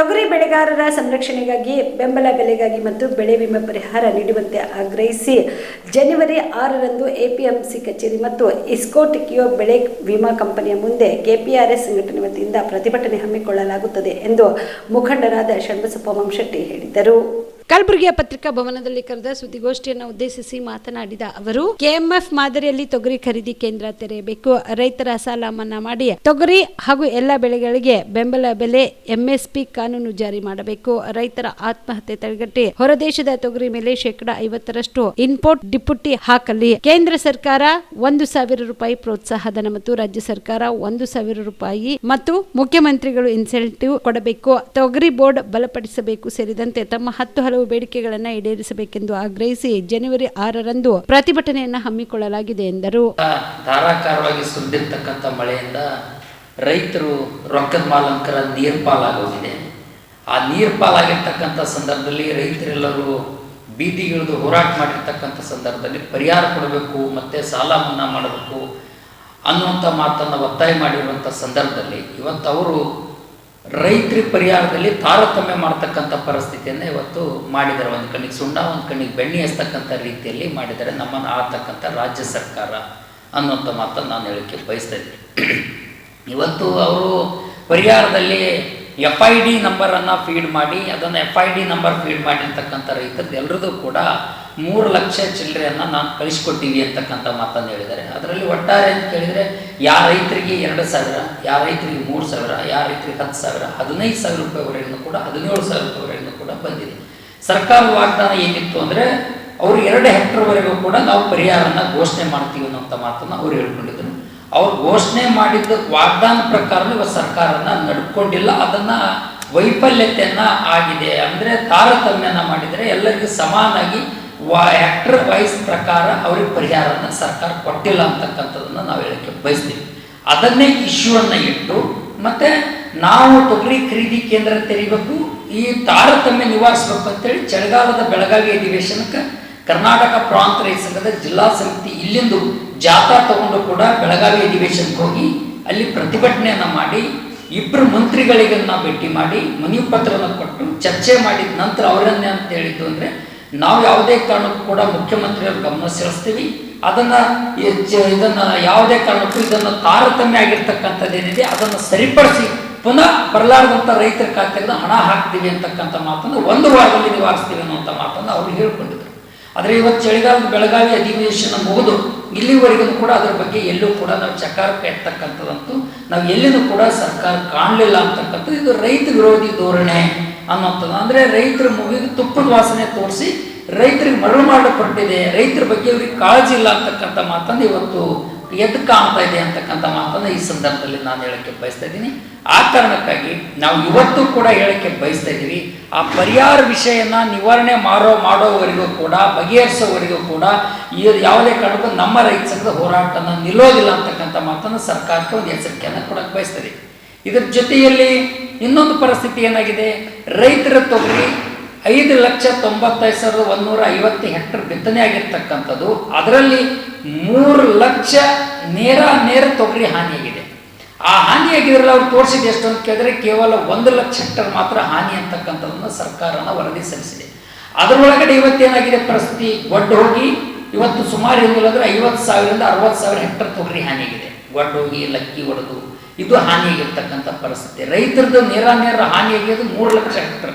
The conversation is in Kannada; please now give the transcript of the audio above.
ತೊಗರಿ ಬೆಳೆಗಾರರ ಸಂರಕ್ಷಣೆಗಾಗಿ, ಬೆಂಬಲ ಬೆಲೆಗಾಗಿ ಮತ್ತು ಬೆಳೆ ವಿಮೆ ಪರಿಹಾರ ನೀಡುವಂತೆ ಆಗ್ರಹಿಸಿ ಜನವರಿ ಆರರಂದು ಎಪಿಎಂಸಿ ಕಚೇರಿ ಮತ್ತು ಇಸ್ಕೋಟಿಕಿಯೋ ಬೆಳೆ ವಿಮಾ ಕಂಪನಿಯ ಮುಂದೆ ಕೆಪಿಆರ್ಎಸ್ ಸಂಘಟನೆ ವತಿಯಿಂದ ಪ್ರತಿಭಟನೆ ಹಮ್ಮಿಕೊಳ್ಳಲಾಗುತ್ತದೆ ಎಂದು ಮುಖಂಡರಾದ ಷಣ್ಬಸಪ್ಪ ಮಂಶೆಟ್ಟಿ ಹೇಳಿದರು. ಕಲಬುರಗಿಯ ಪತ್ರಿಕಾ ಭವನದಲ್ಲಿ ಕರೆದ ಸುದ್ದಿಗೋಷ್ಠಿಯನ್ನು ಉದ್ದೇಶಿಸಿ ಮಾತನಾಡಿದ ಅವರು, ಕೆಎಂಎಫ್ ಮಾದರಿಯಲ್ಲಿ ತೊಗರಿ ಖರೀದಿ ಕೇಂದ್ರ ತೆರೆಯಬೇಕು. ರೈತರ ಸಾಲ ಮನ್ನಾ ಮಾಡಿ ತೊಗರಿ ಹಾಗೂ ಎಲ್ಲ ಬೆಳೆಗಳಿಗೆ ಬೆಂಬಲ ಬೆಲೆ ಎಂಎಸ್ಪಿ ಕಾನೂನು ಜಾರಿ ಮಾಡಬೇಕು. ರೈತರ ಆತ್ಮಹತ್ಯೆ ತಡೆಗಟ್ಟಿ ಹೊರದೇಶದ ತೊಗರಿ ಮೇಲೆ ಶೇಕಡ ಐವತ್ತರಷ್ಟು ಇನ್ಪೋರ್ಟ್ ಡಿಪುಟಿ ಹಾಕಲಿ. ಕೇಂದ್ರ ಸರ್ಕಾರ ಒಂದು ಸಾವಿರ ರೂಪಾಯಿ ಪ್ರೋತ್ಸಾಹಧನ ಮತ್ತು ರಾಜ್ಯ ಸರ್ಕಾರ ಒಂದು ಸಾವಿರ ರೂಪಾಯಿ ಮತ್ತು ಮುಖ್ಯಮಂತ್ರಿಗಳು ಇನ್ಸೆಂಟಿವ್ ಕೊಡಬೇಕು. ತೊಗರಿ ಬೋರ್ಡ್ ಬಲಪಡಿಸಬೇಕು ಸೇರಿದಂತೆ ತಮ್ಮ ಹತ್ತು ಹಲವು ಬೇಡಿಕೆಗಳನ್ನು ಈಡೇರಿಸಬೇಕೆಂದು ಆಗ್ರಹಿಸಿ ಜನವರಿ ಆರರಂದು ಪ್ರತಿಭಟನೆಯನ್ನು ಹಮ್ಮಿಕೊಳ್ಳಲಾಗಿದೆ ಎಂದರು. ಧಾರಾಕಾರವಾಗಿ ಸುರಿದಿರ್ತಕ್ಕಂಥ ಮಳೆಯಿಂದ ರೈತರು ರೊಕ್ಕದ ಮಾಲಂಕರ ನೀರು ಪಾಲಾಗೋಗಿದೆ. ಆ ನೀರು ಪಾಲಾಗಿರ್ತಕ್ಕಂಥ ಸಂದರ್ಭದಲ್ಲಿ ರೈತರೆಲ್ಲರೂ ಬೀದಿಗಿಳಿದು ಹೋರಾಟ ಮಾಡಿರ್ತಕ್ಕಂಥ ಸಂದರ್ಭದಲ್ಲಿ ಪರಿಹಾರ ಕೊಡಬೇಕು, ಮತ್ತು ಸಾಲ ಮನ್ನಾ ಮಾಡಬೇಕು ಅನ್ನುವಂಥ ಮಾತನ್ನು ಒತ್ತಾಯ ಮಾಡಿರುವಂಥ ಸಂದರ್ಭದಲ್ಲಿ ಇವತ್ತು ಅವರು ರೈತರಿಗೆ ಪರಿಹಾರದಲ್ಲಿ ತಾರತಮ್ಯ ಮಾಡ್ತಕ್ಕಂಥ ಪರಿಸ್ಥಿತಿಯನ್ನು ಇವತ್ತು ಮಾಡಿದ್ದಾರೆ. ಒಂದು ಕಣ್ಣಿಗೆ ಸುಣ್ಣ, ಒಂದು ಕಣ್ಣಿಗೆ ಬೆಣ್ಣೆ ಎಸ್ತಕ್ಕಂಥ ರೀತಿಯಲ್ಲಿ ಮಾಡಿದ್ದಾರೆ. ನಮ್ಮನ್ನು ಆಳ್ತಕ್ಕಂಥ ರಾಜ್ಯ ಸರ್ಕಾರ ಅನ್ನುವಂಥ ಮಾತನ್ನು ನಾನು ಹೇಳಕ್ಕೆ ಬಯಸ್ತಾ ಇವತ್ತು ಅವರು ಪರಿಹಾರದಲ್ಲಿ ಎಫ್ ಐ ಡಿ ನಂಬರನ್ನು ಫೀಡ್ ಮಾಡಿ, ಅದನ್ನು F I D number feed ಮಾಡಿರ್ತಕ್ಕಂಥ ರೈತರದ್ದು ಎಲ್ಲರದ್ದು ಕೂಡ ಮೂರು ಲಕ್ಷ ಚಿಲ್ಲರೆಯನ್ನು ನಾವು ಕಳಿಸ್ಕೊಟ್ಟಿವಿ ಅಂತಕ್ಕಂಥ ಮಾತನ್ನು ಹೇಳಿದ್ದಾರೆ. ಅದರಲ್ಲಿ ಒಟ್ಟಾರೆ ಅಂತ ಕೇಳಿದರೆ, ಯಾವ ರೈತರಿಗೆ ಎರಡು ಸಾವಿರ, ಯಾವ ರೈತರಿಗೆ ಮೂರು ಸಾವಿರ, ಯಾವ ರೈತರಿಗೆ ಹತ್ತು ಸಾವಿರ, ಹದಿನೈದು ಸಾವಿರ ರೂಪಾಯಿವರೆಗೂ ಕೂಡ, ಹದಿನೇಳು ಸಾವಿರ ರೂಪಾಯಿವರೆಗೂ ಕೂಡ ಬಂದಿದೆ. ಸರ್ಕಾರದ ವಾಗ್ದಾನ ಏನಿತ್ತು ಅಂದರೆ, ಅವರು ಎರಡು ಹೆಕ್ಟರ್ವರೆಗೂ ಕೂಡ ನಾವು ಪರಿಹಾರನ ಘೋಷಣೆ ಮಾಡ್ತೀವಿ ಅನ್ನೋಂಥ ಮಾತನ್ನು ಅವ್ರು ಹೇಳ್ಕೊಂಡಿದ್ರು. ಅವ್ರು ಘೋಷಣೆ ಮಾಡಿದ್ದ ವಾಗ್ದಾನ ಪ್ರಕಾರ ಇವತ್ತು ಸರ್ಕಾರನ ನಡ್ಕೊಂಡಿಲ್ಲ. ಅದನ್ನು ವೈಫಲ್ಯತೆಯನ್ನು ಆಗಿದೆ. ಅಂದರೆ ತಾರತಮ್ಯನ ಮಾಡಿದರೆ ಎಲ್ಲರಿಗೂ ಸಮಾನಾಗಿ ವಾ ಹೆಕ್ಟರ್ ವೈಸ್ ಪ್ರಕಾರ ಅವ್ರಿಗೆ ಪರಿಹಾರನ ಸರ್ಕಾರ ಕೊಟ್ಟಿಲ್ಲ ಅಂತಕ್ಕಂಥದ್ದನ್ನು ನಾವು ಹೇಳಕ್ಕೆ ಬಯಸ್ತೀವಿ. ಅದನ್ನೇ ಇಶ್ಯೂವನ್ನು ಇಟ್ಟು ಮತ್ತು ನಾವು ತೊಗರಿ ಖರೀದಿ ಕೇಂದ್ರ ತೆರಿಬೇಕು, ಈ ತಾರತಮ್ಯ ನಿವಾರಿಸ್ಬೇಕು ಅಂತೇಳಿ ಚಳಿಗಾಲದ ಬೆಳಗಾವಿ ಅಧಿವೇಶನಕ್ಕೆ ಕರ್ನಾಟಕ ಪ್ರಾಂತ ರೈತ ಸಂಘದ ಜಿಲ್ಲಾ ಸಮಿತಿ ಇಲ್ಲಿಂದು ಜಾಥಾ ತಗೊಂಡು ಕೂಡ ಬೆಳಗಾವಿ ಅಧಿವೇಶನಕ್ಕೆ ಹೋಗಿ ಅಲ್ಲಿ ಪ್ರತಿಭಟನೆಯನ್ನು ಮಾಡಿ ಇಬ್ಬರು ಮಂತ್ರಿಗಳಿಗೆ ನಾವು ಭೇಟಿ ಮಾಡಿ, ಮನವಿ ಪತ್ರವನ್ನು ಕೊಟ್ಟು ಚರ್ಚೆ ಮಾಡಿದ ನಂತರ ಅವರನ್ನೇ ಅಂತ ಹೇಳಿದ್ದು ಅಂದರೆ ನಾವು ಯಾವುದೇ ಕಾರಣಕ್ಕೂ ಕೂಡ ಮುಖ್ಯಮಂತ್ರಿಯವ್ರ ಗಮನ ಸೆಳೆಸ್ತೀವಿ. ಅದನ್ನು ಇದನ್ನು ಯಾವುದೇ ಕಾರಣಕ್ಕೂ ಇದನ್ನು ತಾರತಮ್ಯ ಆಗಿರ್ತಕ್ಕಂಥದ್ದೇನಿದೆ, ಅದನ್ನು ಸರಿಪಡಿಸಿ ಪುನಃ ಬರಲಾರದಂಥ ರೈತರ ಖಾತೆಗೆ ಹಣ ಹಾಕ್ತೀವಿ ಅಂತಕ್ಕಂಥ ಮಾತನ್ನು ಒಂದು ವಾರದಲ್ಲಿ ನಿವಾರಿಸ್ತೀವಿ ಅನ್ನುವಂಥ ಮಾತನ್ನು ಅವರು ಹೇಳ್ಕೊಂಡಿದ್ರು. ಆದರೆ ಇವತ್ತು ಚಳಿಗಾಲದ ಬೆಳಗಾವಿ ಅಧಿವೇಶನ ಮುಗಿದು ಇಲ್ಲಿವರೆಗೂ ಕೂಡ ಅದರ ಬಗ್ಗೆ ಎಲ್ಲೂ ಕೂಡ ನಾವು ಚಕಾರಕ್ಕೆ ಎತ್ತಕ್ಕಂಥದ್ದಂತೂ ನಾವು ಎಲ್ಲಿನೂ ಕೂಡ ಸರ್ಕಾರ ಕಾಣಲಿಲ್ಲ ಅಂತಕ್ಕಂಥದ್ದು ಇದು ರೈತ ವಿರೋಧಿ ಧೋರಣೆ. ಅನ್ನೋಂಥದ್ದು ಅಂದರೆ ರೈತರ ಮುಗಿಗೆ ತುಪ್ಪದ ವಾಸನೆ ತೋರಿಸಿ ರೈತರಿಗೆ ಮರಳು ಮಾಡಲ್ಪಟ್ಟಿದೆ, ರೈತರ ಬಗ್ಗೆ ಅವ್ರಿಗೆ ಕಾಳಜಿ ಇಲ್ಲ ಅಂತಕ್ಕಂಥ ಮಾತನ್ನು ಇವತ್ತು ಎದ್ದು ಕಾಣ್ತಾ ಇದೆ ಅಂತಕ್ಕಂಥ ಮಾತನ್ನು ಈ ಸಂದರ್ಭದಲ್ಲಿ ನಾನು ಹೇಳಕ್ಕೆ ಬಯಸ್ತಾ ಇದ್ದೀನಿ. ಆ ಕಾರಣಕ್ಕಾಗಿ ನಾವು ಇವತ್ತು ಕೂಡ ಹೇಳಕ್ಕೆ ಬಯಸ್ತಾ ಇದ್ದೀವಿ. ಆ ಪರಿಹಾರ ವಿಷಯನ ನಿವಾರಣೆ ಮಾಡೋ ಮಾಡೋವರೆಗೂ ಕೂಡ, ಬಗೆಹರಿಸೋವರೆಗೂ ಕೂಡ ಯಾವುದೇ ಕಾರಣಕ್ಕೂ ನಮ್ಮ ರೈತ ಸಂಘದ ಹೋರಾಟನ ನಿಲ್ಲೋದಿಲ್ಲ ಅಂತಕ್ಕಂಥ ಮಾತನ್ನು ಸರ್ಕಾರಕ್ಕೆ ಒಂದು ಎಚ್ಚರಿಕೆಯನ್ನು ಕೊಡಕ್ಕೆ ಬಯಸ್ತದೆ ಇದರ ಜೊತೆಯಲ್ಲಿ ಇನ್ನೊಂದು ಪರಿಸ್ಥಿತಿ ಏನಾಗಿದೆ? ರೈತರ ತೊಗರಿ ಐದು ಲಕ್ಷ ತೊಂಬತ್ತೈದು ಸಾವಿರದ ಒಂದೂರ ಐವತ್ತು ಹೆಕ್ಟರ್ ಬಿತ್ತನೆ ಆಗಿರ್ತಕ್ಕಂಥದ್ದು. ಅದರಲ್ಲಿ ಮೂರು ಲಕ್ಷ ನೇರ ನೇರ ತೊಗರಿ ಹಾನಿಯಾಗಿದೆ ಆ ಹಾನಿಯಾಗಿದ್ರಲ್ಲಿ ಅವ್ರು ತೋರಿಸಿದೆ ಎಷ್ಟು ಅಂತ ಕೇಳಿದ್ರೆ ಕೇವಲ ಒಂದು ಲಕ್ಷ ಹೆಕ್ಟರ್ ಮಾತ್ರ ಹಾನಿ ಅಂತಕ್ಕಂಥದ್ದನ್ನು ಸರ್ಕಾರನ ವರದಿ ಸಲ್ಲಿಸಿದೆ. ಅದರೊಳಗಡೆ ಇವತ್ತೇನಾಗಿದೆ ಪರಿಸ್ಥಿತಿ? ಒಡ್ಡು ಹೋಗಿ ಇವತ್ತು ಸುಮಾರು ಏನಿಲ್ಲ ಅಂದರೆ ಐವತ್ತು ಸಾವಿರದಿಂದ ಅರವತ್ತು ಸಾವಿರ ಹೆಕ್ಟರ್ ತೊಗರಿ ಹಾನಿಯಾಗಿದೆ ಒಡ್ಡು ಲಕ್ಕಿ ಹೊಡೆದು ಇದು ಹಾನಿಯಾಗಿರ್ತಕ್ಕಂಥ ಪರಿಸ್ಥಿತಿ. ರೈತರದ್ದು ನೇರ ನೇರ ಹಾನಿಯಾಗಿರೋದು ಮೂರು lakh hectare.